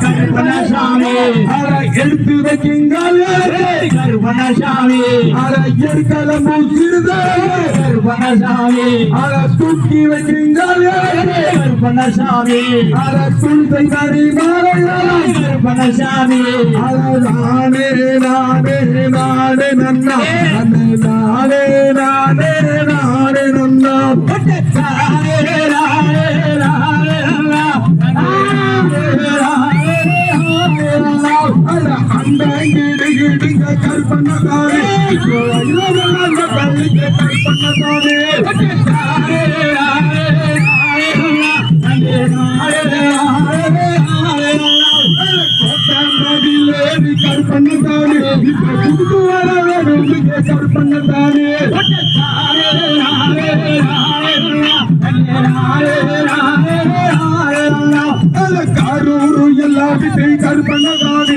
கருப்பணசாமி எடுத்து வைக்குங்கள். கருப்பணசாமி எடுக்கலமு சிறுத. கருப்பணசாமி தூக்கி வைக்குங்கள். கருப்பணசாமி துண்டை கறி கருப்பணசாமி அட நானே நானே நானே நன்னா. நானே நானே நானே கிடுங்க கற்பனதானே இளவரங்க கற்பனதானே இப்ப புது வர வேணும் கற்பனதானே அட காரூரு கற்பனதானே